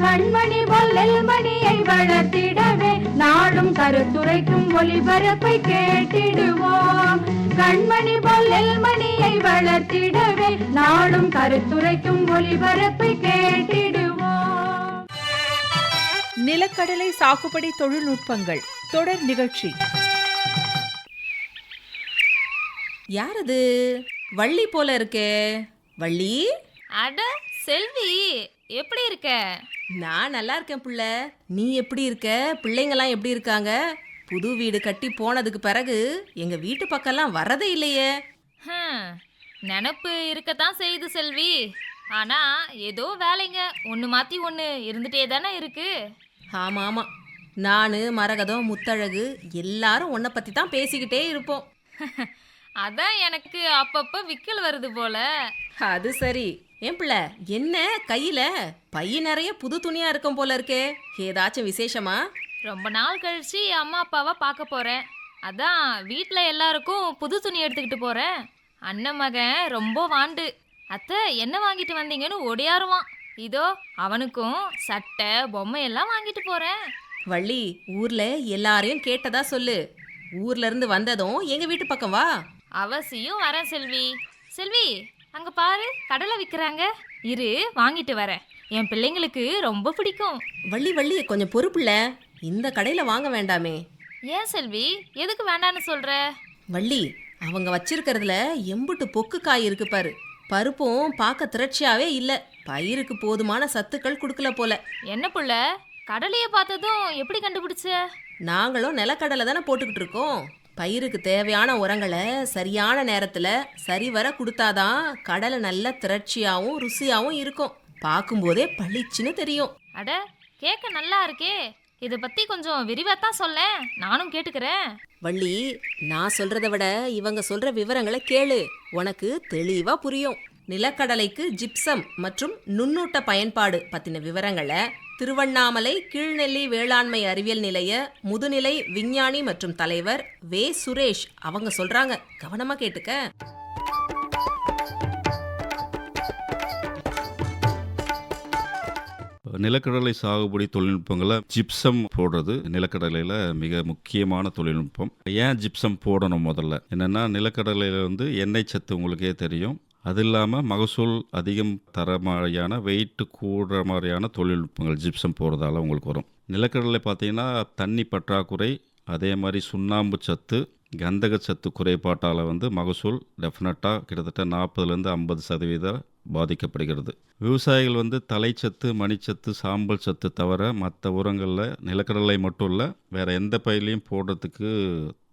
கண்மணி பொல்லல் மணியை வளர்த்திடவே நாடும் கருத்துரைக்கும் ஒளிபரப்பை கேட்டிடுவோம். கண்மணி பொல்லல் மணியை வளர்த்திடவே நாடும் கருத்துரைக்கும் ஒளிபரப்பை கேட்டிடுவோம். நிலக்கடலை சாகுபடி தொழில்நுட்பங்கள் தொடர் நிகழ்ச்சி. யார் அது வள்ளி போல இருக்கே. வள்ளி? அட செல்வி. எப்படி இருக்க? நான் நல்லா இருக்கேன் புள்ள. நீ எப்படி இருக்க? பிள்ளைங்கலாம் எப்படி இருக்காங்க? புது வீடு கட்டி போனதுக்கு பிறகு எங்க வீட்டு பக்கம்லாம் வரதே இல்லையே. ஹம், நினப்பு இருக்கத்தான் செய்யுது செல்வி. ஆனா ஏதோ வேலைங்க. ஒன்று மாத்தி ஒன்று இருந்துட்டே தானே இருக்கு. ஆமா ஆமா. நான் மரகதம் முத்தழகு எல்லாரும் உன்னை பத்தி தான் பேசிக்கிட்டே இருப்போம். அதான் எனக்கு அப்பப்ப விக்கல் வருது போல. அது சரி. ஏன் பிள்ளை என்ன? கையில? பை நிறைய புது துணியா இருக்கும் போல இருக்கே. ஏதாச்சும் விசேஷமா? ரொம்ப நாள் கழிச்சு அம்மா அப்பாவை பார்க்க போறேன். அதான் வீட்டில் எல்லாருக்கும் புது துணி எடுத்துக்கிட்டு போறேன். அண்ணன் மகன் ரொம்ப வாண்டு. அத்தை என்ன வாங்கிட்டு வந்தீங்கன்னு ஒடியாருவான். இதோ அவனுக்கும் சட்டை பொம்மை எல்லாம் வாங்கிட்டு போறேன். வள்ளி ஊர்ல எல்லாரையும் கேட்டதா சொல்லு. ஊர்ல இருந்து வந்ததும் எங்க வீட்டு பக்கம் வா. அவசியம் வரேன் செல்வி. செல்வி அங்க பாரு கடலை விற்கிறாங்க இரு வாங்கிட்டு வரேன். என் பிள்ளைங்களுக்கு ரொம்ப பிடிக்கும். வள்ளி வள்ளி கொஞ்சம் பொறுப்புல. இந்த கடையில வாங்க வேண்டாமே. ஏன் செல்வி? எதுக்கு வேண்டான்னு சொல்ற? வள்ளி அவங்க வச்சிருக்கிறதுல எம்புட்டு பொக்கு காய் இருக்கு பாரு. பருப்பும் பார்க்க திரட்சியாவே இல்ல. பயிருக்கு போதுமான சத்துக்கள் கொடுக்கல போல. என்ன புள்ள? கடலையை பார்த்ததும் எப்படி கண்டுபிடிச்ச? நாங்களும் நிலக்கடலை தானே போட்டுக்கிட்டு இருக்கோம். பயிருக்கு தேவையான உரங்களை சரியான நேரத்துல சரிவர கொடுத்தாதான் கடலை நல்ல திரட்சியாவும் ருசியாவும் இருக்கும். பார்க்கும்போதே பளிச்சுன்னு தெரியும். அட கேட்க நல்லா இருக்கே. இதை பத்தி கொஞ்சம் விரிவாத்தான் சொல்ல. நானும் கேட்டுக்கிறேன். வள்ளி நான் சொல்றதை விட இவங்க சொல்ற விவரங்களை கேளு. உனக்கு தெளிவா புரியும். நிலக்கடலைக்கு ஜிப்சம் மற்றும் நுண்ணூட்ட பயன்பாடு பத்தின விவரங்களை திருவண்ணாமலை கீழ்நெல்லி வேளாண்மை அறிவியல் நிலைய முதுநிலை விஞ்ஞானி மற்றும் தலைவர் வே. சுரேஷ் அவங்க சொல்றாங்க. கவனமா கேட்டுக்க. நிலக்கடலை சாகுபடி தொழில்நுட்பங்களை ஜிப்சம் போடுறது நிலக்கடலையில் மிக முக்கியமான தொழில்நுட்பம். ஏன் ஜிப்சம் போடணும் முதல்ல? என்னென்னா நிலக்கடலையில் வந்து எண்ணெய் சத்து உங்களுக்கே தெரியும். அது இல்லாமல் மகசூல் அதிகம் தர மாதிரியான வெயிட்டு கூடுற மாதிரியான தொழில்நுட்பங்கள் ஜிப்சம் போடுறதால உங்களுக்கு வரும். நிலக்கடலை பார்த்தீங்கன்னா தண்ணி பற்றாக்குறை அதே மாதிரி சுண்ணாம்பு சத்து கந்தக சத்து குறைபாட்டால் வந்து மகசூல் டெஃபினட்டாக கிட்டத்தட்ட நாற்பதுலேருந்து ஐம்பது சதவீதம் பாதிக்கப்படுகிறது. விவசாயிகள் வந்து தலைச்சத்து மணிச்சத்து சாம்பல் சத்து தவிர மற்ற உரங்களில் நிலக்கடலை மட்டும் இல்லை வேறு எந்த பயிலையும் போடுறதுக்கு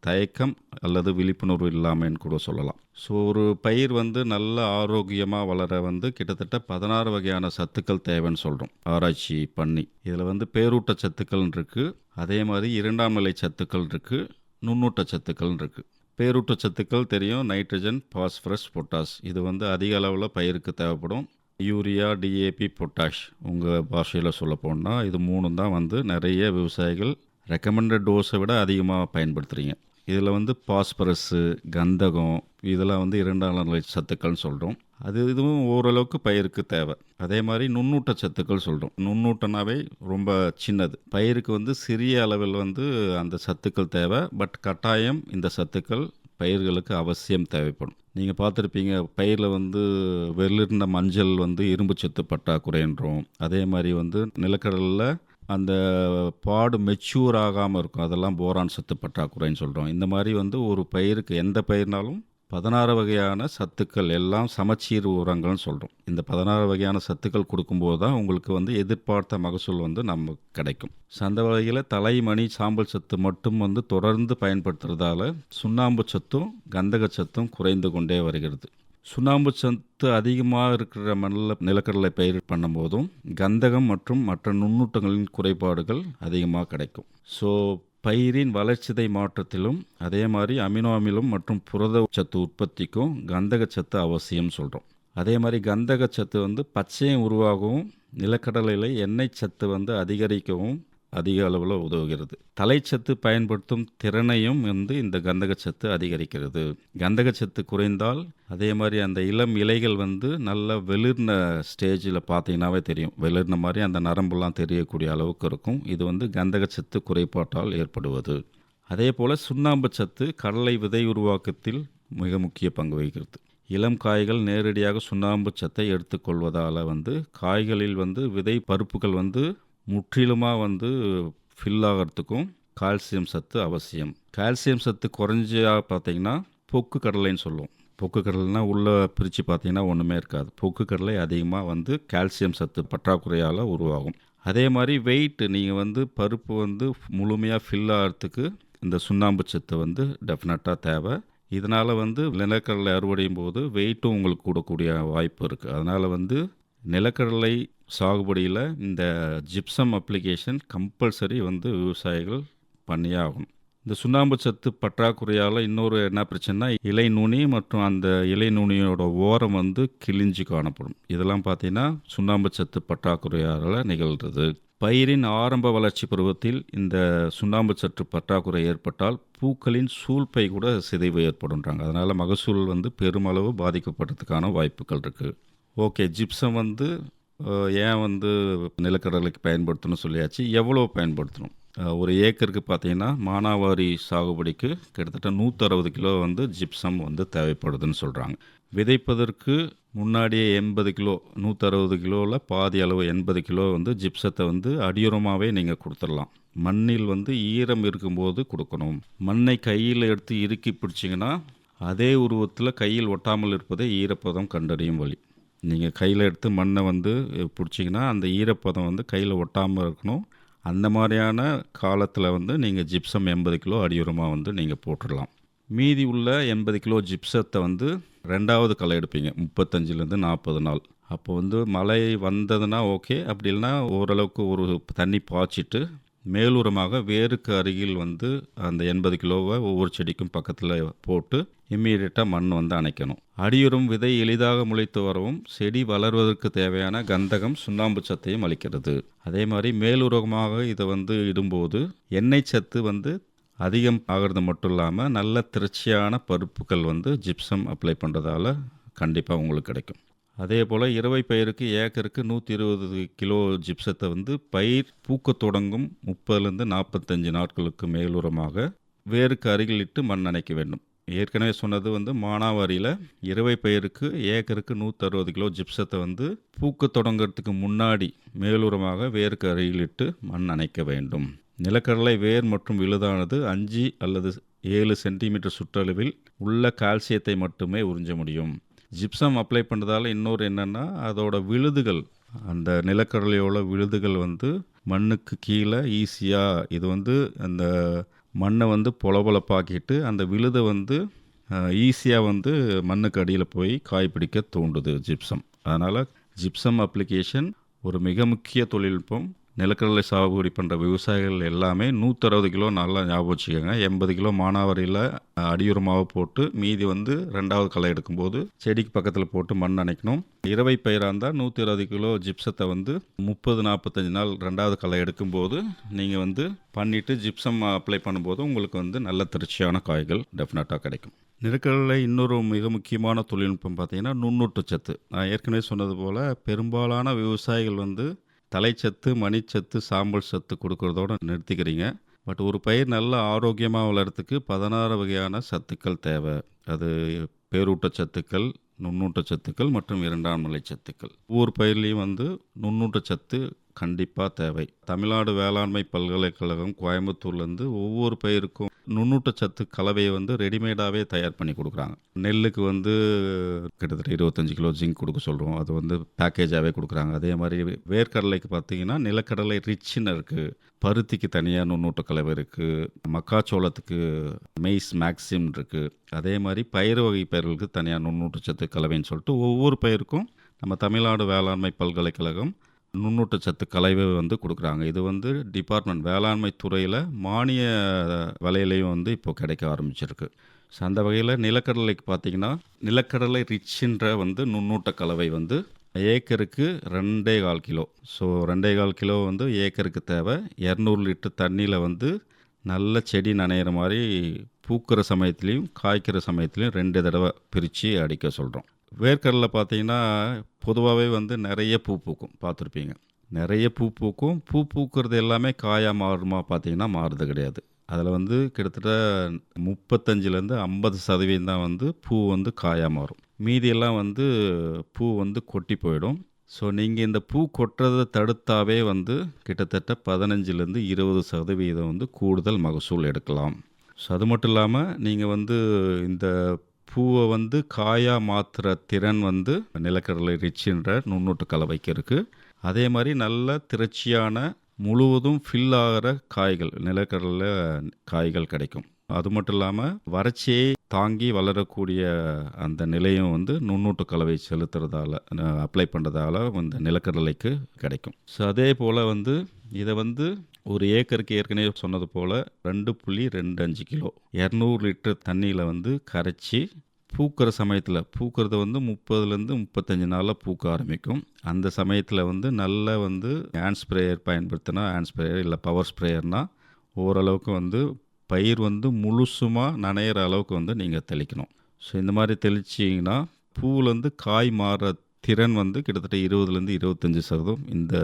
தயக்கம் அல்லது விழிப்புணர்வு இல்லாமல் கூட சொல்லலாம். ஸோ ஒரு பயிர் வந்து நல்ல ஆரோக்கியமாக வளர வந்து கிட்டத்தட்ட பதினாறு வகையான சத்துக்கள் தேவைன்னு சொல்கிறோம் ஆராய்ச்சி பண்ணி. இதில் வந்து பேரூட்ட சத்துக்கள் இருக்குது அதே மாதிரி இரண்டாம் நிலை சத்துக்கள் இருக்குது நுண்ணூட்ட சத்துக்கள் இருக்குது பேரூட்ட சத்துக்கள் தெரியும். நைட்ரஜன் பாஸ்பரஸ் பொட்டாஸ் இது வந்து அதிக அளவில் பயிருக்கு தேவைப்படும். Urea DAP potash. உங்கள் பாஷையில் சொல்ல போனால் இது மூணு தான் வந்து நிறைய விவசாயிகள் ரெக்கமெண்டட் டோஸை விட அதிகமாக பயன்படுத்துகிறீங்க இதில் வந்து பாஸ்பரஸ்ஸு கந்தகம் இதெல்லாம் வந்து இரண்டாம் நிலை சத்துக்கள்னு சொல்கிறோம் அது இதுவும் ஓரளவுக்கு பயிருக்கு தேவை. அதே மாதிரி நுண்ணூட்ட சத்துக்கள் சொல்கிறோம் நுண்ணூட்டனாவே ரொம்ப சின்னது. பயிருக்கு வந்து சிறிய அளவில் வந்து அந்த சத்துக்கள் தேவை. பட் கட்டாயம் இந்த சத்துக்கள் பயிர்களுக்கு அவசியம் தேவைப்படும். நீங்கள் பார்த்துருப்பீங்க பயிரில் வந்து வெளிர்ந்த மஞ்சள் வந்து இரும்பு சத்து பற்றாக்குறைன்றோம். அதே மாதிரி வந்து நிலக்கடலில் அந்த பாடு மெச்சூர் ஆகாமல் இருக்கும். அதெல்லாம் போரான் சத்து பற்றாக்குறைன்னு சொல்கிறோம் இந்த மாதிரி வந்து ஒரு பயிருக்கு எந்த பயிர்னாலும் பதினாறு வகையான சத்துக்கள் எல்லாம் சமச்சீர் உரங்கள்னு சொல்கிறோம் இந்த பதினாறு வகையான சத்துக்கள் கொடுக்கும்போது தான் உங்களுக்கு வந்து எதிர்பார்த்த மகசூல் வந்து நமக்கு கிடைக்கும். சந்த வகையில் தலைமணி சாம்பல் சத்து மட்டும் வந்து தொடர்ந்து பயன்படுத்துறதால சுண்ணாம்பு சத்தும் கந்தக சத்தும் குறைந்து கொண்டே வருகிறது. சுண்ணாம்பு சத்து அதிகமாக இருக்கிற மண்ணில் நிலக்கடலை பயிர் பண்ணும்போதும் கந்தகம் மற்றும் மற்ற நுண்ணூட்டங்களின் குறைபாடுகள் அதிகமாக கிடைக்கும். ஸோ பயிரின் வளர்ச்சிதை மாற்றத்திலும் அதே மாதிரி அமினோ அமிலம் மற்றும் புரத சத்து உற்பத்திக்கும் கந்தக சத்து அவசியம் சொல்கிறோம் அதே மாதிரி கந்தகச்சத்து வந்து பச்சையும் உருவாகவும் நிலக்கடலையில் எண்ணெய் சத்து வந்து அதிகரிக்கவும் அதிக அளவில் உதவுகிறது. தலைச்சத்து பயன்படுத்தும் திறனையும் வந்து இந்த கந்தகச்சத்து அதிகரிக்கிறது. கந்தகச்சத்து குறைந்தால் அதே மாதிரி அந்த இளம் இலைகள் வந்து நல்ல வெளிர்ன ஸ்டேஜில் பார்த்தீங்கன்னாவே தெரியும். வெளிர்ன மாதிரி அந்த நரம்புலாம் தெரியக்கூடிய அளவுக்கு இருக்கும். இது வந்து கந்தகச்சத்து குறைபாட்டால் ஏற்படுவது. அதே போல் சுண்ணாம்பு சத்து கடலை விதை உருவாக்கத்தில் மிக முக்கிய பங்கு வகிக்கிறது. இளம் காய்கள் நேரடியாக சுண்ணாம்பு சத்தை எடுத்துக்கொள்வதால் வந்து காய்களில் வந்து விதை பருப்புகள் வந்து முற்றிலுமாக வந்து ஃபில் ஆகிறதுக்கும் கால்சியம் சத்து அவசியம். கால்சியம் சத்து குறைஞ்சா பார்த்தீங்கன்னா பொக்கு கடலைன்னு சொல்லுவோம். பொக்கு கடலைனா உள்ளே பிரித்து பார்த்தீங்கன்னா ஒன்றுமே இருக்காது. பொக்கு கடலை அதிகமாக வந்து கால்சியம் சத்து பற்றாக்குறையால் உருவாகும். அதே மாதிரி வெயிட்டு நீங்கள் வந்து பருப்பு வந்து முழுமையாக ஃபில் ஆகிறதுக்கு இந்த சுண்ணாம்பு சத்து வந்து டெஃபினட்டாக தேவை. இதனால் வந்து நிலக்கடலை அறுவடையும் போது வெயிட்டும் உங்களுக்கு கூடக்கூடிய வாய்ப்பு இருக்குது அதனால் வந்து நிலக்கடலை சாகுபடியில் இந்த ஜிப்சம் அப்ளிகேஷன் கம்பல்சரி வந்து விவசாயிகள் பண்ணியே ஆகணும். இந்த சுண்ணாம்பு சத்து பற்றாக்குறையால் இன்னொரு என்ன பிரச்சனைனா இலை நுனி மற்றும் அந்த இலை நுனியோட ஓரம் வந்து கிழிஞ்சு காணப்படும். இதெல்லாம் பார்த்திங்கன்னா சுண்ணாம்பு சத்து பற்றாக்குறையால் நிகழ்கிறது பயிரின் ஆரம்ப வளர்ச்சி பருவத்தில் இந்த சுண்ணாம்பு சத்து பற்றாக்குறை ஏற்பட்டால் பூக்களின் சூழ்ப்பை கூட சிதைவு ஏற்படுன்றாங்க அதனால் மகசூல் வந்து பெருமளவு பாதிக்கப்படுறதுக்கான வாய்ப்புகள் இருக்குது ஓகே ஜிப்சம் வந்து ஏன் வந்து நிலக்கடலைக்கு பயன்படுத்தணும் சொல்லியாச்சு? எவ்வளோ பயன்படுத்தணும்? ஒரு ஏக்கருக்கு பார்த்தீங்கன்னா மானாவாரி சாகுபடிக்கு கிட்டத்தட்ட நூற்றறுபது கிலோ வந்து ஜிப்சம் வந்து தேவைப்படுதுன்னு சொல்கிறாங்க விதைப்பதற்கு முன்னாடியே எண்பது கிலோ நூற்றறுபது கிலோவில் பாதி அளவு எண்பது கிலோ வந்து ஜிப்சத்தை வந்து அடியுரமாகவே நீங்கள் கொடுத்துடலாம். மண்ணில் வந்து ஈரம் இருக்கும்போது கொடுக்கணும். மண்ணை கையில் எடுத்து இறுக்கி பிடிச்சிங்கன்னா அதே உருவத்தில் கையில் ஒட்டாமல் இருப்பதே ஈரப்பதம் கண்டறியும் வழி. நீங்கள் கையில் எடுத்து மண்ணை வந்து பிடிச்சிங்கன்னா அந்த ஈரப்பதம் வந்து கையில் ஒட்டாமல் இருக்கணும். அந்த மாதிரியான காலத்தில் வந்து நீங்கள் ஜிப்சம் எண்பது கிலோ அடியுரமாக வந்து நீங்கள் போட்டுடலாம். மீதி உள்ள எண்பது கிலோ ஜிப்சத்தை வந்து ரெண்டாவது களை எடுப்பீங்க முப்பத்தஞ்சிலேருந்து நாற்பது நாள். அப்போ வந்து மழை வந்ததுன்னா ஓகே அப்படி இல்லைன்னா ஓரளவுக்கு ஒரு தண்ணி பாய்ச்சிட்டு மேலுரமாக வேருக்கு அருகில் வந்து அந்த எண்பது கிலோவை ஒவ்வொரு செடிக்கும் பக்கத்தில் போட்டு இம்மீடியட்டாக மண் வந்து அணைக்கணும். அடியுறும் விதை எளிதாக முளைத்து வரவும் செடி வளர்வதற்கு தேவையான கந்தகம் சுண்ணாம்பு சத்தையும் அளிக்கிறது. அதே மாதிரி மேலுரமாக இதை வந்து இடும்போது எண்ணெய் சத்து வந்து அதிகம் ஆகிறது மட்டும் இல்லாமல் நல்ல திருச்சியான பருப்புகள் வந்து ஜிப்சம் அப்ளை பண்ணுறதால கண்டிப்பாக உங்களுக்கு கிடைக்கும். அதே போல் இரவை பயிருக்கு ஏக்கருக்கு நூற்றி இருபது கிலோ ஜிப்சத்தை வந்து பயிர் பூக்கத் தொடங்கும் முப்பதுலேருந்து நாற்பத்தஞ்சு நாட்களுக்கு மேலுரமாக வேருக்கு அருகிலிட்டு மண் அணைக்க வேண்டும். ஏற்கனவே சொன்னது வந்து மானாவாரியில் இரவை பயிருக்கு ஏக்கருக்கு நூற்றறுபது கிலோ ஜிப்சத்தை வந்து பூக்க தொடங்கிறதுக்கு முன்னாடி மேலுரமாக வேருக்கு அருகிலிட்டு மண் அணைக்க வேண்டும். நிலக்கடலை வேர் மற்றும் விழுதானது அஞ்சு அல்லது ஏழு சென்டிமீட்டர் சுற்றளவில் உள்ள கால்சியத்தை மட்டுமே உறிஞ்ச முடியும். ஜிப்சம் அப்ளை பண்ணுறதால இன்னொரு என்னென்னா அதோட விழுதுகள் அந்த நிலக்கடலையோட விழுதுகள் வந்து மண்ணுக்கு கீழே ஈஸியாக இது வந்து அந்த மண்ணை வந்து பொலபொலப்பாக்கிட்டு அந்த விழுதை வந்து ஈஸியாக வந்து மண்ணுக்கு அடியில் போய் காய் பிடிக்க தூண்டுது ஜிப்சம். அதனால் ஜிப்சம் அப்ளிகேஷன் ஒரு மிக முக்கிய தொழில்நுட்பம். நிலக்கடலை சாகுபடி பண்ணுற விவசாயிகள் எல்லாமே நூற்றறுபது கிலோ நல்லா ஞாபகம் வச்சுக்கோங்க. எண்பது கிலோ மானாவாரியில் அடியுரமாக போட்டு மீதி வந்து ரெண்டாவது களை எடுக்கும்போது செடிக்கு பக்கத்தில் போட்டு மண் அணைக்கணும். இரவை பயிராக இருந்தால் நூற்றி இருபது கிலோ ஜிப்சத்தை வந்து முப்பது நாற்பத்தஞ்சு நாள் ரெண்டாவது களை எடுக்கும்போது நீங்கள் வந்து பண்ணிவிட்டு ஜிப்சம் அப்ளை பண்ணும்போது உங்களுக்கு வந்து நல்ல திருச்சியான காய்கள் டெஃபினட்டாக கிடைக்கும். நிலக்கடலை இன்னொரு மிக முக்கியமான தொழில்நுட்பம் பார்த்தீங்கன்னா நுண்ணூட்டச்சத்து நான் ஏற்கனவே சொன்னது போல் பெரும்பாலான விவசாயிகள் வந்து தலைச்சத்து மணிச்சத்து சாம்பல் சத்து கொடுக்கறதோட நிறுத்திக்கிறீங்க. பட் ஒரு பயிர் நல்ல ஆரோக்கியமாக வளர்கிறதுக்கு பதினாறு வகையான சத்துக்கள் தேவை. அது பேரூட்ட சத்துக்கள் நுண்ணூட்ட சத்துக்கள் மற்றும் இரண்டாம் நிலை சத்துக்கள். ஒவ்வொரு பயிர்லேயும் வந்து நுண்ணூட்டச்சத்து கண்டிப்பாக தேவை. தமிழ்நாடு வேளாண்மை பல்கலைக்கழகம் கோயம்புத்தூர்லேருந்து ஒவ்வொரு பயிருக்கும் நுண்ணூட்டச்சத்து கலவையை வந்து ரெடிமேடாகவே தயார் பண்ணி கொடுக்குறாங்க. நெல்லுக்கு வந்து கிட்டத்தட்ட இருபத்தஞ்சி கிலோ ஜிங்க் கொடுக்க சொல்கிறோம் அது வந்து பேக்கேஜாகவே கொடுக்குறாங்க. அதே மாதிரி வேர்க்கடலைக்கு பார்த்தீங்கன்னா நிலக்கடலை ரிச்சின்னு இருக்குது பருத்திக்கு தனியாக நுண்ணூட்ட கலவை இருக்குது மக்காச்சோளத்துக்கு மெய்ஸ் மேக்சிம் இருக்குது அதே மாதிரி பயிர் வகை பயிர்களுக்கு தனியாக நுண்ணூட்டச்சத்து கலவைன்னு சொல்லிட்டு ஒவ்வொரு பயிருக்கும் நம்ம தமிழ்நாடு வேளாண்மை பல்கலைக்கழகம் நுண்ணூட்டச்சத்து கலவை வந்து கொடுக்குறாங்க. இது வந்து டிபார்ட்மெண்ட் வேளாண்மை துறையில் மானிய விலையிலையும் வந்து இப்போ கிடைக்க ஆரம்பிச்சிருக்கு. ஸோ அந்த வகையில் நிலக்கடலைக்கு பார்த்தீங்கன்னா நிலக்கடலை ரிச்சின்ற வந்து நுண்ணூட்ட கலவை வந்து ஏக்கருக்கு ரெண்டே கால் கிலோ. ஸோ ரெண்டே கால் கிலோ வந்து ஏக்கருக்கு தேவை. இரநூறு லிட்டர் தண்ணியில் வந்து நல்ல செடி நனையிற மாதிரி பூக்கிற சமயத்துலேயும் காய்க்கிற சமயத்துலேயும் ரெண்டு தடவை பிரித்து அடிக்க சொல்கிறோம் வேர்க்கடலை பார்த்தீங்கன்னா பொதுவாகவே வந்து நிறைய பூ பூக்கும். பார்த்துருப்பீங்க. நிறைய பூ பூக்கும். பூ பூக்கிறது எல்லாமே காயாக மாறுமா பார்த்தீங்கன்னா மாறுறது கிடையாது. அதில் வந்து கிட்டத்தட்ட முப்பத்தஞ்சுலேருந்து ஐம்பது சதவீதம் தான் வந்து பூ வந்து காயாக மாறும். மீதியெல்லாம் வந்து பூ வந்து கொட்டி போயிடும். ஸோ நீங்கள் இந்த பூ கொட்டுறதை தடுத்தாவே வந்து கிட்டத்தட்ட பதினஞ்சுலேருந்து இருபது சதவீதம் வந்து கூடுதல் மகசூல் எடுக்கலாம். ஸோ அது மட்டும் இல்லாமல் நீங்கள் வந்து இந்த பூவை வந்து காயாக மாற்றுற திறன் வந்து நிலக்கடலை ரிச்சின்ற நுண்ணூட்டு கலவைக்கு இருக்குது அதே மாதிரி நல்ல திரட்சியான முழுவதும் ஃபில் ஆகிற காய்கள் நிலக்கடலை காய்கள் கிடைக்கும். அது மட்டும் இல்லாமல் வறட்சியை தாங்கி வளரக்கூடிய அந்த நிலையம் வந்து நுண்ணூட்டு கலவை செலுத்துறதால அப்ளை பண்ணுறதால இந்த நிலக்கடலைக்கு கிடைக்கும். ஸோ அதே போல் வந்து இதை வந்து ஒரு ஏக்கருக்கு ஏற்கனவே சொன்னது போல் ரெண்டு புள்ளி ரெண்டு அஞ்சு கிலோ. இரநூறு லிட்டர் தண்ணியில் வந்து கரைச்சி பூக்கிற சமயத்தில் பூக்கிறது வந்து முப்பதுலேருந்து முப்பத்தஞ்சு நாளில் பூக்க ஆரம்பிக்கும். அந்த சமயத்தில் வந்து நல்ல வந்து ஹேண்ட் ஸ்ப்ரேயர் பயன்படுத்தினா ஹேண்ட் ஸ்ப்ரேயர் இல்லை பவர் ஸ்ப்ரேயர்னால் ஓரளவுக்கு வந்து பயிர் வந்து முழுசுமாக நனையிற அளவுக்கு வந்து நீங்கள் தெளிக்கணும். ஸோ இந்த மாதிரி தெளிச்சிங்கன்னா பூவிலேருந்து காய் மாற திறன் வந்து கிட்டத்தட்ட இருபதுலேருந்து இருபத்தஞ்சி சதவீதம் இந்த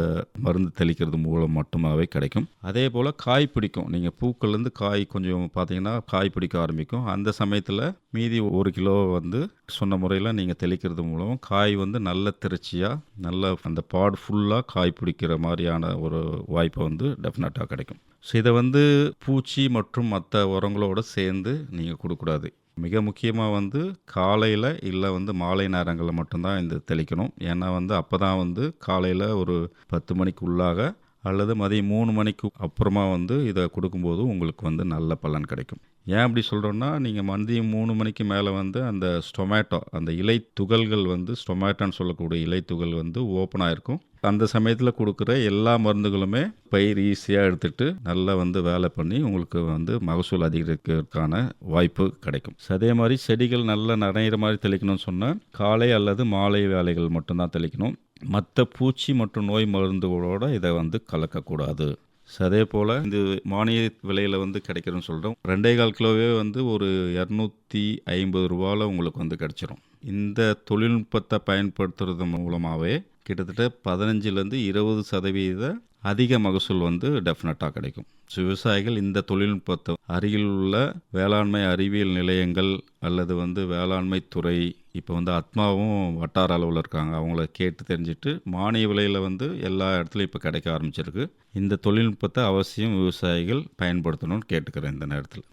மருந்து தெளிக்கிறது மூலம் மட்டுமாவே கிடைக்கும். அதே போல் காய் பிடிக்கும். நீங்கள் பூக்கள்லேருந்து காய் கொஞ்சம் பார்த்தீங்கன்னா காய் பிடிக்க ஆரம்பிக்கும். அந்த சமயத்தில் மீதி ஒரு கிலோ வந்து சொன்ன முறையில் நீங்கள் தெளிக்கிறது மூலம் காய் வந்து நல்ல திருச்சியாக நல்ல அந்த பாடு ஃபுல்லாக காய் பிடிக்கிற மாதிரியான ஒரு வாய்ப்பை வந்து டெஃபினட்டாக கிடைக்கும். ஸோ இதை வந்து பூச்சி மற்றும் மற்ற உரங்களோடு சேர்ந்து நீங்கள் கொடுக்கூடாது மிக முக்கியமாக வந்து காலையில் இல்லை வந்து மாலை நேரங்களில் மட்டும்தான் இந்த தெளிக்கணும். ஏன்னா வந்து அப்போ தான் வந்து காலையில் ஒரு பத்து மணிக்கு உள்ளாக அல்லது மதியம் மூணு மணிக்கு அப்புறமா வந்து இதை கொடுக்கும்போது உங்களுக்கு வந்து நல்ல பலன் கிடைக்கும். ஏன் அப்படி சொல்கிறோன்னா நீங்கள் மதியம் மூணு மணிக்கு மேலே வந்து அந்த ஸ்டொமேட்டோ அந்த இலை துகள்கள் வந்து ஸ்டொமேட்டோன்னு சொல்லக்கூடிய இலை துகள் வந்து ஓப்பனாக இருக்கும் அந்த சமயத்தில் கொடுக்குற எல்லா மருந்துகளுமே பயிர் ஈஸியாக எடுத்துகிட்டு நல்லா வந்து வேலை பண்ணி உங்களுக்கு வந்து மகசூல் அதிகரிக்கிறதுக்கான வாய்ப்பு கிடைக்கும். அதே மாதிரி செடிகள் நல்லா நனைகிற மாதிரி தெளிக்கணும்னு சொன்னால் காலை அல்லது மாலை வேலைகள் மட்டும்தான் தெளிக்கணும். மற்ற பூச்சி மற்றும் நோய் மருந்துகளோட இதை வந்து கலக்கக்கூடாது. ஸோ அதே போல் இந்த மானிய விலையில் வந்து கிடைக்கிறோன்னு சொல்கிறோம் ரெண்டே கால் கிலோவே வந்து ஒரு இரநூத்தி ஐம்பது ரூபாவில் உங்களுக்கு வந்து கிடச்சிரும். இந்த தொழில்நுட்பத்தை பயன்படுத்துறது மூலமாகவே கிட்டத்தட்ட பதினஞ்சுலேருந்து இருபது சதவீத அதிக மகசூல் வந்து டெஃபினட்டாக கிடைக்கும். ஸோ விவசாயிகள் இந்த தொழில்நுட்பத்தை அருகில் உள்ள வேளாண்மை அறிவியல் நிலையங்கள் அல்லது வந்து வேளாண்மை துறை இப்போ வந்து அத்மாவும் வட்டார அளவில் இருக்காங்க. அவங்கள கேட்டு தெரிஞ்சுட்டு மானிய விலையில் வந்து எல்லா இடத்துலையும் இப்போ கிடைக்க ஆரம்பிச்சிருக்கு. இந்த தொழில்நுட்பத்தை அவசியம் விவசாயிகள் பயன்படுத்தணும்னு கேட்டுக்கிறேன் இந்த நேரத்தில்.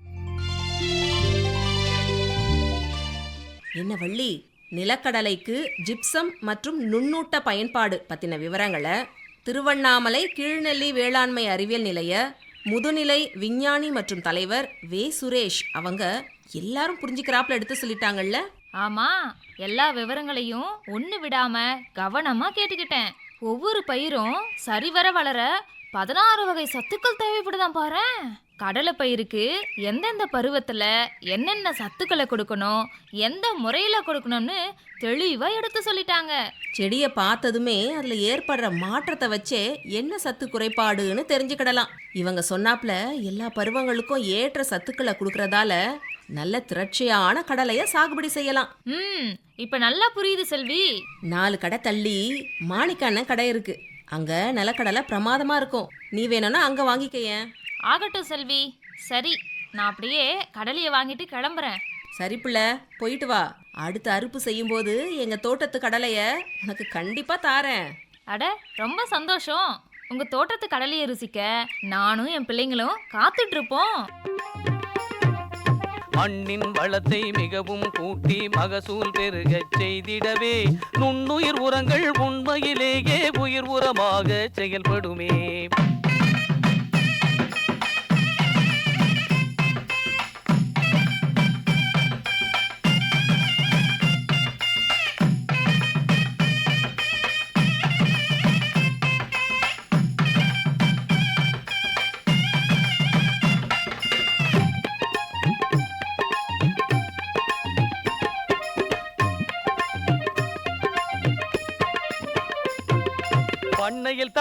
என்ன வள்ளி? நிலக்கடலைக்கு ஜிப்சம் மற்றும் நுண்ணூட்ட பயன்பாடு பற்றின விவரங்களை திருவண்ணாமலை கீழ்நெல்லி வேளாண்மை அறிவியல் நிலைய முதுநிலை விஞ்ஞானி மற்றும் தலைவர் வே. சுரேஷ் அவங்க எல்லாரும் புரிஞ்சுக்கிறாப்புல எடுத்து சொல்லிட்டாங்கல்ல? ஆமா எல்லா விவரங்களையும் ஒன்று விடாம கவனமா கேட்டுக்கிட்டேன். ஒவ்வொரு பயிரும் சரிவர வளர பதினாறு வகை சத்துக்கள் தேவைப்படுதான் பாரேன். கடலை பயிருக்கு எந்தெந்த பருவத்துல என்னென்ன சத்துக்களை கொடுக்கணும் எந்த முறையில கொடுக்கணும்னு தெளிவா எடுத்து சொல்லிட்டாங்க. செடியை பார்த்ததுமே அதில் ஏற்படுற மாற்றத்தை வச்சே என்ன சத்து குறைபாடுன்னு தெரிஞ்சுக்கிடலாம். இவங்க சொன்னாப்புல எல்லா பருவங்களுக்கும் ஏற்ற சத்துக்களை கொடுக்கறதால நல்ல திரட்சியான கடலையை சாகுபடி செய்யலாம். ம் இப்ப நல்லா புரியுது செல்வி. நாலு கடை தள்ளி மாணிக்கண்ணன் கடை இருக்கு. அங்க நிலக்கடலை பிரமாதமா இருக்கும். நீ வேணும்னா அங்க வாங்கிக்கயேன் ஆகட்டும் செல்வி. சரி நான் அப்படியே கடலையை வாங்கிட்டு கிளம்புறேன். சரி பிள்ளை போயிட்டு வா. அடுத்த அறுப்பு செய்யும்போது எங்க தோட்டத்து கடலைய உனக்கு கண்டிப்பா தாரேன். அட ரொம்ப சந்தோஷம். உங்க தோட்டத்து கடலையை ருசிக்க நானும் என் பிள்ளைங்களும் காத்துட்டு இருப்போம் மண்ணின் வளத்தை மிகவும் கூட்டி மகசூல் பெருகச் செய்திடவே நுண்ணுயிர் உரங்கள் உண்மையிலேயே உயிர் உரமாக செயல்படுமே.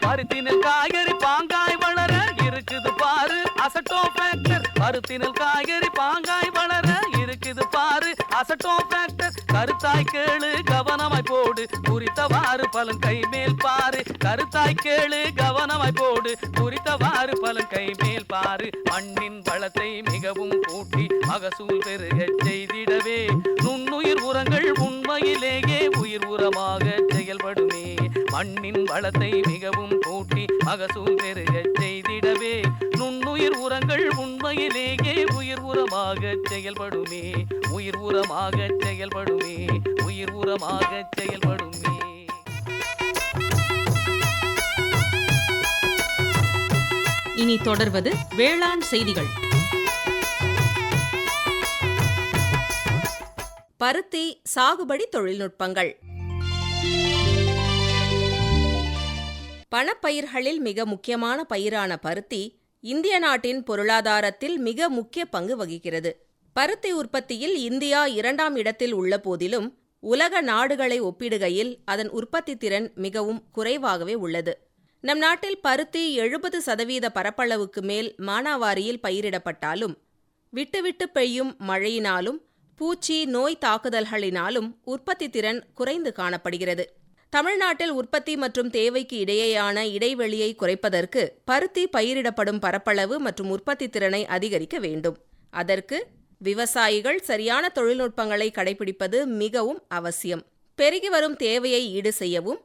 பருத்தினில் காய்கறி பாங்காய் வளர இருக்குது பாரு. அசட்டோ ஃபேக்டர் பருத்தினில் காய்கறி பாங்காய் வளர இருக்குது பாரு. அசட்டோ ஃபேக்டர் கருத்தாய் கேளு கவனமாய் போடு. குறித்தவாறு பலன் கை மேல் பாரு. கருத்தாய் கேளு கவனமாய் போடு. குறித்தவாறு பலன் கை மேல் பாரு. மண்ணின் வளத்தை மிகவும் கூட்டி மகசூல் பெருகச் செய்திடவே. நுண்ணுயிர் உரங்கள் உண்மையிலேயே உயிர் உரமாக செயல்படுமே. மண்ணின் வளத்தை மிகவும் கூட்டி மகசூல் பெருக செய்திடவே. நுண்ணுயிர் உரங்கள் உண்மையிலேயே உயிர் உரமாக செயல்படுமே. உயிர் உரமாக செயல்படுமே. உயிர் உரமாக செயல்படுமே. இனி தொடர்வது வேளாண் செய்திகள். பருத்தி சாகுபடி தொழில்நுட்பங்கள். பணப்பயிர்களில் மிக முக்கியமான பயிரான பருத்தி இந்திய நாட்டின் பொருளாதாரத்தில் மிக முக்கிய பங்கு வகிக்கிறது. பருத்தி உற்பத்தியில் இந்தியா இரண்டாம் இடத்தில் உள்ள போதிலும் உலக நாடுகளை ஒப்பிடுகையில் அதன் உற்பத்தி திறன் மிகவும் குறைவாகவே உள்ளது. நம் நாட்டில் பருத்தி எழுபது சதவீத பரப்பளவுக்கு மேல் மானாவாரியில் பயிரிடப்பட்டாலும் விட்டுவிட்டு பெய்யும் மழையினாலும் பூச்சி நோய் தாக்குதல்களினாலும் உற்பத்தி திறன் குறைந்து காணப்படுகிறது. தமிழ்நாட்டில் உற்பத்தி மற்றும் தேவைக்கு இடையேயான இடைவெளியை குறைப்பதற்கு பருத்தி பயிரிடப்படும் பரப்பளவு மற்றும் உற்பத்தி திறனை அதிகரிக்க வேண்டும். அதற்கு விவசாயிகள் சரியான தொழில்நுட்பங்களை கடைபிடிப்பது மிகவும் அவசியம். பெருகி வரும் தேவையை ஈடு செய்யவும்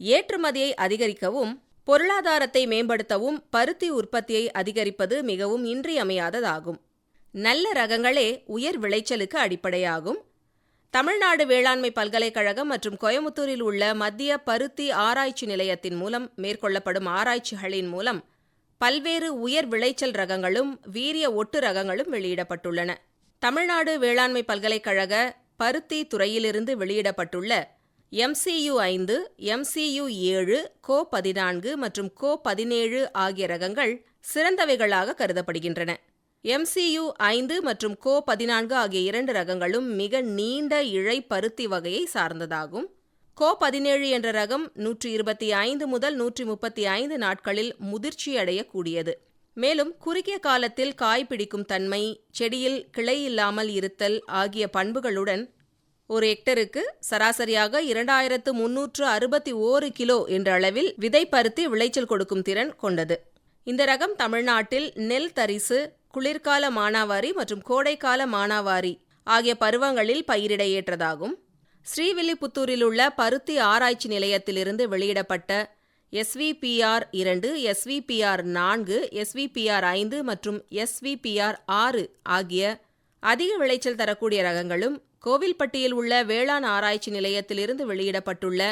ஏற்றுமதியை அதிகரிக்கவும் பொருளாதாரத்தை மேம்படுத்தவும் பருத்தி உற்பத்தியை அதிகரிப்பது மிகவும் இன்றியமையாததாகும். நல்ல ரகங்களே உயர் விளைச்சலுக்கு அடிப்படையாகும். தமிழ்நாடு வேளாண்மை பல்கலைக்கழகம் மற்றும் கோயமுத்தூரில் உள்ள மத்திய பருத்தி ஆராய்ச்சி நிலையத்தின் மூலம் மேற்கொள்ளப்படும் ஆராய்ச்சிகளின் மூலம் பல்வேறு உயர் விளைச்சல் ரகங்களும் வீரிய ஒட்டு ரகங்களும் வெளியிடப்பட்டுள்ளன. தமிழ்நாடு வேளாண்மை பல்கலைக்கழக பருத்தி துறையிலிருந்து வெளியிடப்பட்டுள்ள எம்சியு ஐந்து எம்சியு ஏழு கோ பதினான்கு மற்றும் கோ பதினேழு ஆகிய ரகங்கள் சிறந்தவைகளாக கருதப்படுகின்றன. எம்சியு ஐந்து மற்றும் கோ பதினான்கு ஆகிய இரண்டு ரகங்களும் மிக நீண்ட இழை பருத்தி வகையை சார்ந்ததாகும். கோ பதினேழு என்ற ரகம் நூற்றி இருபத்தி ஐந்து முதல் நூற்றி முப்பத்தி ஐந்து நாட்களில் முதிர்ச்சியடையக்கூடியது மேலும் குறுகிய காலத்தில் காய் பிடிக்கும் தன்மை செடியில் கிளை இல்லாமல் இருத்தல் ஆகிய பண்புகளுடன் ஒரு ஹெக்டருக்கு சராசரியாக இரண்டாயிரத்து முன்னூற்று அறுபத்தி ஓரு கிலோ என்ற அளவில் விதை பருத்தி விளைச்சல் கொடுக்கும் திறன் கொண்டது. இந்த ரகம் தமிழ்நாட்டில் நெல் தரிசு குளிர்கால மானாவாரி மற்றும் கோடைக்கால மானாவாரி ஆகிய பருவங்களில் பயிரிட ஏற்றதாகும். ஸ்ரீவில்லிபுத்தூரில் உள்ள பருத்தி ஆராய்ச்சி நிலையத்திலிருந்து வெளியிடப்பட்ட எஸ்விபிஆர் இரண்டு எஸ்விபிஆர் நான்கு எஸ்விபிஆர் ஐந்து மற்றும் எஸ்விபிஆர் ஆறு ஆகிய அதிக விளைச்சல் தரக்கூடிய ரகங்களும் கோவில்பட்டியில் உள்ள வேளாண் ஆராய்ச்சி நிலையத்திலிருந்து வெளியிடப்பட்டுள்ள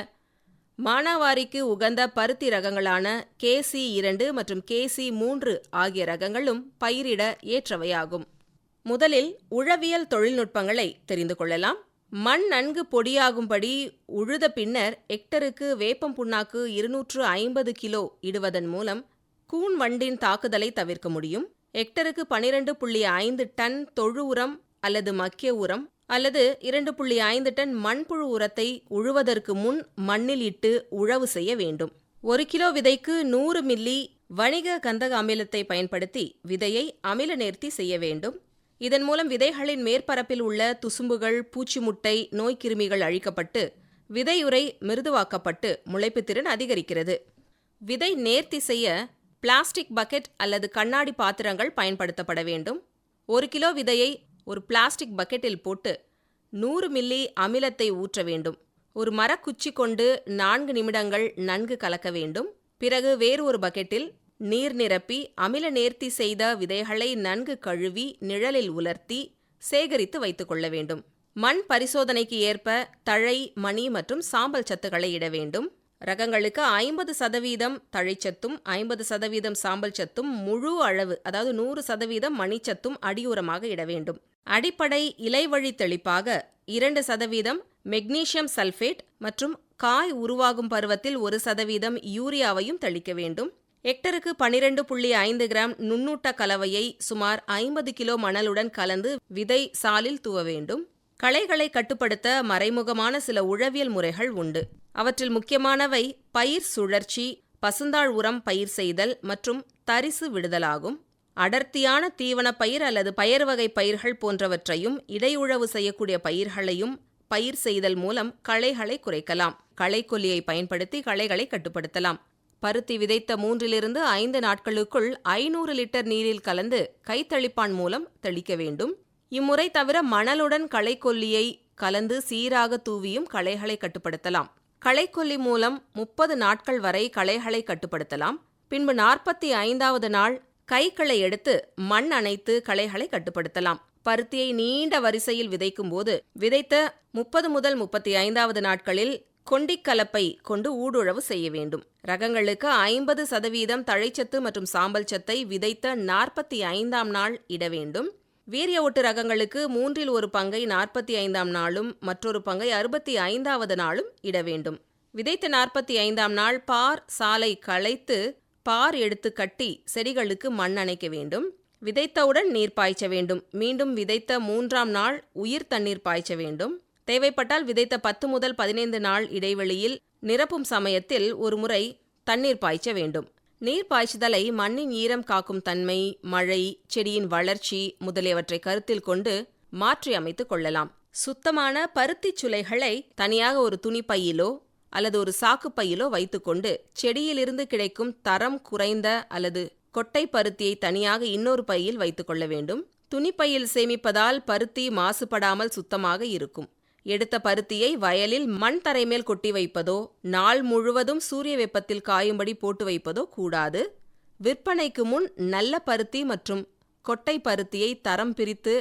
மானாவாரிக்கு உகந்த பருத்தி ரகங்களான கேசி இரண்டு மற்றும் கேசி மூன்று ஆகிய ரகங்களும் பயிரிட ஏற்றவையாகும். முதலில் உழவியல் தொழில்நுட்பங்களை தெரிந்து கொள்ளலாம். மண் நன்கு பொடியாகும்படி உழுத பின்னர் ஹெக்டருக்கு வேப்பம் புண்ணாக்கு இருநூற்று ஐம்பது கிலோ இடுவதன் மூலம் கூன் வண்டின் தாக்குதலை தவிர்க்க முடியும். ஹெக்டருக்கு பனிரெண்டு புள்ளி ஐந்து டன் தொழு உரம் அல்லது மக்கிய உரம் அல்லது இரண்டு புள்ளி ஐந்து டன் மண்புழு உரத்தை உழுவதற்கு முன் மண்ணில் இட்டு உழவு செய்ய வேண்டும். ஒரு கிலோ விதைக்கு நூறு மில்லி வணிக கந்தக அமிலத்தை பயன்படுத்தி விதையை அமில நேர்த்தி செய்ய வேண்டும். இதன் மூலம் விதைகளின் மேற்பரப்பில் உள்ள துசும்புகள் பூச்சி முட்டை நோய்க்கிருமிகள் அழிக்கப்பட்டு விதையுறை மிருதுவாக்கப்பட்டு முளைப்பு திறன் அதிகரிக்கிறது. விதை நேர்த்தி செய்ய பிளாஸ்டிக் பக்கெட் அல்லது கண்ணாடி பாத்திரங்கள் பயன்படுத்தப்பட வேண்டும். ஒரு கிலோ விதையை ஒரு பிளாஸ்டிக் பக்கெட்டில் போட்டு நூறு மில்லி அமிலத்தை ஊற்ற வேண்டும். ஒரு மரக்குச்சி கொண்டு நான்கு நிமிடங்கள் நன்கு கலக்க வேண்டும். பிறகு வேறு ஒரு பக்கெட்டில் நீர் நிரப்பி அமில நேர்த்தி செய்த விதைகளை நன்கு கழுவி நிழலில் உலர்த்தி சேகரித்து வைத்துக்கொள்ள வேண்டும். மண் பரிசோதனைக்கு ஏற்ப தழை மணி மற்றும் சாம்பல் சத்துக்களை இட வேண்டும். ரகங்களுக்கு ஐம்பது சதவீதம் தழைச்சத்தும் ஐம்பது சதவீதம் சாம்பல் சத்தும் முழு அளவு அதாவது நூறு சதவீதம் மணிச்சத்தும் அடியுரமாக இட வேண்டும். அடிப்படை இலைவழி தெளிப்பாக இரண்டு சதவீதம் மெக்னீசியம் சல்ஃபேட் மற்றும் காய் உருவாகும் பருவத்தில் ஒரு சதவீதம் யூரியாவையும் தெளிக்க வேண்டும். ஹெக்டருக்கு பனிரெண்டு புள்ளி ஐந்து கிராம் நுண்ணூட்ட கலவையை சுமார் ஐம்பது கிலோ மணலுடன் கலந்து விதை சாலில் தூவ வேண்டும். களைகளை கட்டுப்படுத்த மறைமுகமான சில உழவியல் முறைகள் உண்டு. அவற்றில் முக்கியமானவை பயிர் சுழற்சி பசுந்தாள் உரம் பயிர் செய்தல் மற்றும் தரிசு விடுதலாகும். அடர்த்தியான தீவன பயிர் அல்லது பயறு வகை பயிர்கள் போன்றவற்றையும் இடையுழவு செய்யக்கூடிய பயிர்களையும் பயிர் செய்தல் மூலம் களைகளை குறைக்கலாம். களைக்கொல்லியை பயன்படுத்தி களைகளை கட்டுப்படுத்தலாம். பருத்தி விதைத்த மூன்றிலிருந்து ஐந்து நாட்களுக்குள் ஐநூறு லிட்டர் நீரில் கலந்து கைத்தளிப்பான் மூலம் தெளிக்க வேண்டும். இம்முறை தவிர மணலுடன் களைக்கொல்லியை கலந்து சீராக தூவியும் களைகளை கட்டுப்படுத்தலாம். களைக்கொல்லி மூலம் முப்பது நாட்கள் வரை களைகளை கட்டுப்படுத்தலாம். பின்பு நாற்பத்தி ஐந்தாவது நாள் கைகளை எடுத்து மண் அணைத்து களைகளை கட்டுப்படுத்தலாம். பருத்தியை நீண்ட வரிசையில் விதைக்கும் போது விதைத்த முப்பது முதல் முப்பத்தி ஐந்தாவது நாட்களில் கொண்டிக்கலப்பை கொண்டு ஊடுழவு செய்ய வேண்டும். ரகங்களுக்கு ஐம்பது சதவீதம் தழைச்சத்து மற்றும் சாம்பல் சத்தை விதைத்த நாற்பத்தி ஐந்தாம் நாள் இட வேண்டும். வீரிய ஒட்டு ரகங்களுக்கு மூன்றில் ஒரு பங்கை நாற்பத்தி ஐந்தாம் நாளும் மற்றொரு பங்கை அறுபத்தி ஐந்தாவது நாளும் இட வேண்டும். விதைத்த நாற்பத்தி ஐந்தாம் நாள் பார் சாலை களைத்து பார் எடுத்து கட்டி செடிகளுக்கு மண் அணைக்க வேண்டும். விதைத்தவுடன் நீர் பாய்ச்ச வேண்டும். மீண்டும் விதைத்த மூன்றாம் நாள் உயிர் தண்ணீர் பாய்ச்ச வேண்டும். தேவைப்பட்டால் விதைத்த பத்து முதல் பதினைந்து நாள் இடைவெளியில் நிரப்பும் சமயத்தில் ஒரு முறை தண்ணீர் பாய்ச்ச வேண்டும். நீர் பாய்ச்சுதலை மண்ணின் ஈரம் காக்கும் தன்மை மழை செடியின் வளர்ச்சி முதலியவற்றை கருத்தில் கொண்டு மாற்றி அமைத்துக் கொள்ளலாம். சுத்தமான பருத்திச் சுலைகளை தனியாக ஒரு துணிப்பையிலோ அல்லது ஒரு சாக்கு பையிலோ வைத்துக்கொண்டு செடியிலிருந்து கிடைக்கும் தரம் குறைந்த அல்லது கொட்டை பருத்தியை தனியாக இன்னொரு பையில் வைத்துக்கொள்ள வேண்டும். துணிப்பையில் சேமிப்பதால் பருத்தி மாசுபடாமல் சுத்தமாக இருக்கும். எடுத்த பருத்தியை வயலில் மண் தரை மேல் கொட்டி வைப்பதோ நாள் முழுவதும் சூரிய வெப்பத்தில் காயும்படி போட்டு வைப்பதோ கூடாது. விற்பனைக்கு முன் நல்ல பருத்தி மற்றும் கொட்டை பருத்தியை தரம் பிரித்து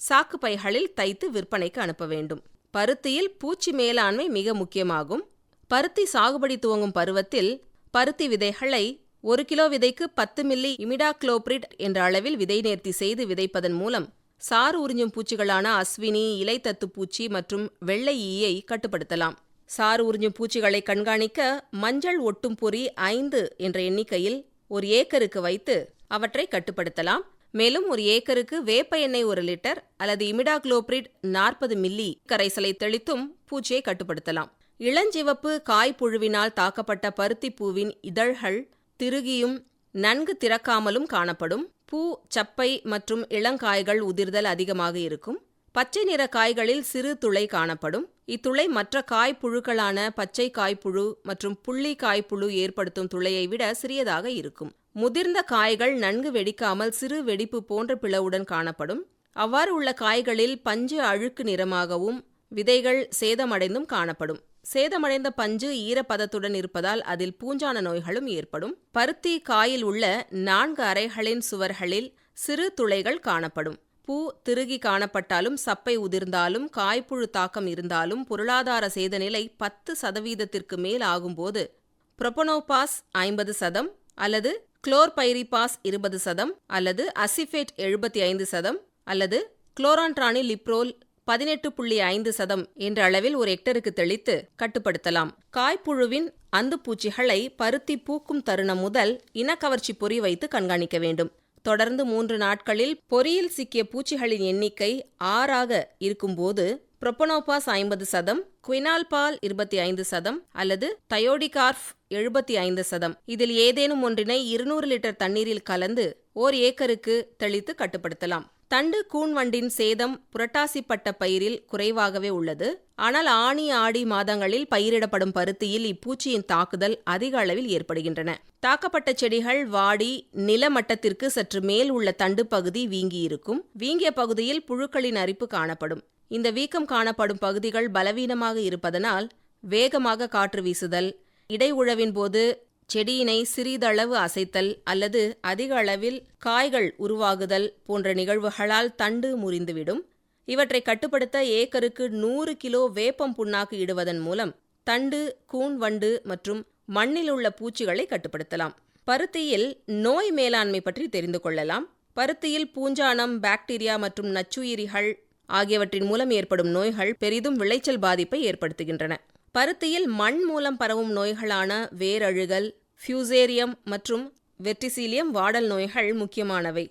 சாக்கு பைகளில் தைத்து விற்பனைக்கு அனுப்ப வேண்டும். பருத்தியில் பூச்சி மேலாண்மை மிக முக்கியமாகும். பருத்தி சாகுபடி துவங்கும் பருவத்தில் பருத்தி விதைகளை ஒரு கிலோ விதைக்கு பத்து மில்லி இமிடாக்ளோப்ரிட் என்ற அளவில் விதை நேர்த்தி செய்து விதைப்பதன் மூலம் சாறு உறிஞ்சும் பூச்சிகளான அஸ்வினி இலைத்தத்து பூச்சி மற்றும் வெள்ளை ஈயை கட்டுப்படுத்தலாம். சாறு உறிஞ்சும் பூச்சிகளை கண்காணிக்க மஞ்சள் ஒட்டும் பொறி ஐந்து என்ற எண்ணிக்கையில் ஒரு ஏக்கருக்கு வைத்து அவற்றை கட்டுப்படுத்தலாம். மேலும் ஒரு ஏக்கருக்கு வேப்ப எண்ணெய் ஒரு லிட்டர் அல்லது இமிடாக்ளோப்ரிட் நாற்பது மில்லி கரைசலை தெளித்தும் பூச்சியை கட்டுப்படுத்தலாம். இளஞ்சிவப்பு காய்ப்புழுவினால் தாக்கப்பட்ட பருத்தி பூவின் இதழ்கள் திருகியும் நன்கு திறக்காமலும் காணப்படும் பூ சப்பை மற்றும் இளங்காய்கள் உதிர்தல் அதிகமாக இருக்கும். பச்சை நிற காய்களில் சிறு துளை காணப்படும். இத்துளை மற்ற காய்ப்புழுக்களான பச்சை காய்ப்புழு மற்றும் புள்ளி காய்ப்புழு ஏற்படுத்தும் துளையை விட சிறியதாக இருக்கும். முதிர்ந்த காய்கள் நன்கு வெடிக்காமல் சிறு வெடிப்பு போன்ற பிளவுடன் காணப்படும். அவ்வாறு உள்ள காய்களில் பஞ்சு அழுக்கு நிறமாகவும் விதைகள் சேதமடைந்தும் காணப்படும். சேதமடைந்த பஞ்சு ஈரப்பதத்துடன் இருப்பதால் அதில் பூஞ்சான நோய்களும் ஏற்படும். பருத்தி காயில் உள்ள நான்கு அறைகளின் சுவர்களில் சிறு துளைகள் காணப்படும். பூ திருகி காணப்பட்டாலும் சப்பை உதிர்ந்தாலும் காய்ப்புழு தாக்கம் இருந்தாலும் பொருளாதார சேதநிலை பத்து சதவீதத்திற்கு மேல் ஆகும்போது புரொபனோபாஸ் ஐம்பது சதம் அல்லது குளோர்பைரிபாஸ் இருபது சதம் அல்லது அசிஃபேட் எழுபத்தி ஐந்து சதம் அல்லது குளோரான்ட்ரானி லிப்ரோல் பதினெட்டு புள்ளி ஐந்து சதம் என்ற அளவில் ஒரு ஹெக்டருக்கு தெளித்து கட்டுப்படுத்தலாம். காய்ப்புழுவின் அந்து பூச்சிகளை பருத்தி பூக்கும் தருணம் முதல் இனக்கவர்ச்சி பொறி வைத்து கண்காணிக்க வேண்டும். தொடர்ந்து மூன்று நாட்களில் பொறியில் சிக்கிய பூச்சிகளின் எண்ணிக்கை ஆறாக இருக்கும்போது புரொப்பனோபாஸ் ஐம்பது சதம் குவினால்பால் இருபத்தி ஐந்து சதம் அல்லது தயோடிகார்ஃப் எழுபத்தி ஐந்து சதம். இதில் ஏதேனும் ஒன்றினை இருநூறு லிட்டர் தண்ணீரில் கலந்து ஓர் ஏக்கருக்கு தெளித்து கட்டுப்படுத்தலாம். தண்டு கூன் வண்டின் சேதம் புரட்டாசிப்பட்ட பயிரில் குறைவாகவே உள்ளது. ஆனால் ஆணி ஆடி மாதங்களில் பயிரிடப்படும் பருத்தியில் இப்பூச்சியின் தாக்குதல் அதிக அளவில் ஏற்படுகின்றன. தாக்கப்பட்ட செடிகள் வாடி நிலமட்டத்திற்கு சற்று மேல் உள்ள தண்டு பகுதி வீங்கியிருக்கும். வீங்கிய பகுதியில் புழுக்களின் அரிப்பு காணப்படும். இந்த வீக்கம் காணப்படும் பகுதிகள் பலவீனமாக இருப்பதனால் வேகமாக காற்று வீசுதல் இடைஉழவின் போது செடியினை சிறிதளவு அசைத்தல் அல்லது அதிக அளவில் காய்கள் உருவாகுதல் போன்ற நிகழ்வுகளால் தண்டு முறிந்துவிடும். இவற்றை கட்டுப்படுத்த ஏக்கருக்கு நூறு கிலோ வேப்பம் புண்ணாக்கு இடுவதன் மூலம் தண்டு கூன் வண்டு மற்றும் மண்ணில் உள்ள பூச்சிகளை கட்டுப்படுத்தலாம். பருத்தியில் நோய் மேலாண்மை பற்றி தெரிந்து கொள்ளலாம். பருத்தியில் பூஞ்சானம் பாக்டீரியா மற்றும் நச்சுயிரிகள் ஆகியவற்றின் மூலம் ஏற்படும் நோய்கள் பெரிதும் விளைச்சல் பாதிப்பை ஏற்படுத்துகின்றன. பருத்தியில் மண் மூலம் பரவும் நோய்களான வேரழுகல் ஃபியூசேரியம் மற்றும் வெர்டிசீலியம் வாடல் நோய்கள் முக்கியமானவை.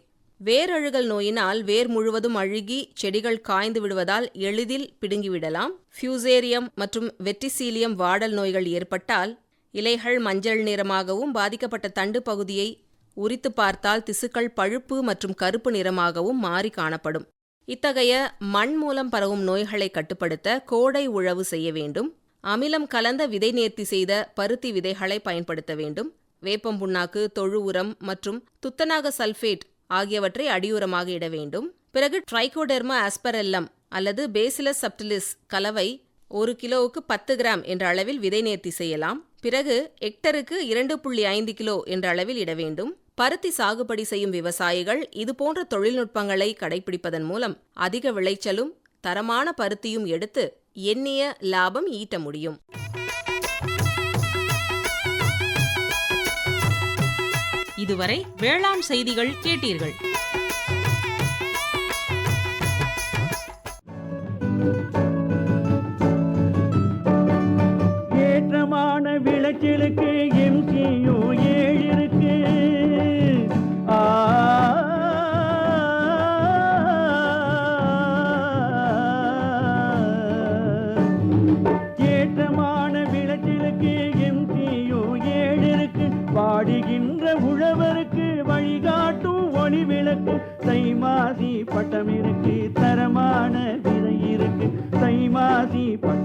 வேரழுகல் நோயினால் வேர் முழுவதும் அழுகி செடிகள் காய்ந்து விடுவதால் எளிதில் பிடுங்கிவிடலாம். ஃபியூசேரியம் மற்றும் வெட்டிசீலியம் வாடல் நோய்கள் ஏற்பட்டால் இலைகள் மஞ்சள் நிறமாகவும் பாதிக்கப்பட்ட தண்டு பகுதியை உரித்து பார்த்தால் திசுக்கள் பழுப்பு மற்றும் கருப்பு நிறமாகவும் மாறி காணப்படும். இத்தகைய மண் மூலம் பரவும் நோய்களை கட்டுப்படுத்த கோடை உழவு செய்ய வேண்டும். அமிலம் கலந்த விதை நேர்த்தி செய்த பருத்தி விதைகளை பயன்படுத்த வேண்டும். வேப்பம் புண்ணாக்கு தொழு உரம் மற்றும் துத்தநாக சல்பேட் ஆகியவற்றை அடியுரமாக இட வேண்டும். பிறகு ட்ரைகோடெர்மா ஆஸ்பரெல்லம் அல்லது பேசிலஸ் சப்டிலிஸ் கலவை ஒரு கிலோவுக்கு பத்து கிராம் என்ற அளவில் விதை நேர்த்தி செய்யலாம். பிறகு ஹெக்டருக்கு இரண்டு புள்ளி ஐந்து கிலோ என்ற அளவில் இட வேண்டும். பருத்தி சாகுபடி செய்யும் விவசாயிகள் இதுபோன்ற தொழில்நுட்பங்களை கடைபிடிப்பதன் மூலம் அதிக விளைச்சலும் தரமான பருத்தியும் எடுத்து எண்ணிய லாபம் ஈட்ட முடியும். இதுவரை வேளாண் செய்திகள் கேட்டீர்கள். ஏற்றமான விளைச்சலுக்கு எம்சியோ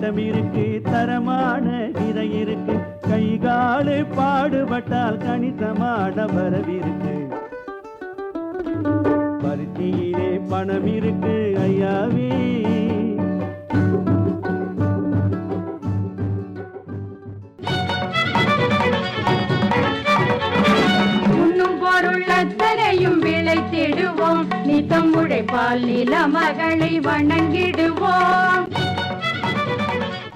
இடம் இருக்கு தரமான இதை இருக்கு. கை காலு பாடுபட்டால் கணிசமான வரவிருக்கு பருத்தியிலே பணம் இருக்கு ஐயாவே. உண்ணும் பொருள் அத்தனையும் விளைத்திடுவோம் நித்தம் உழைப்பால் நில மகளை வணங்கிடுவோம்.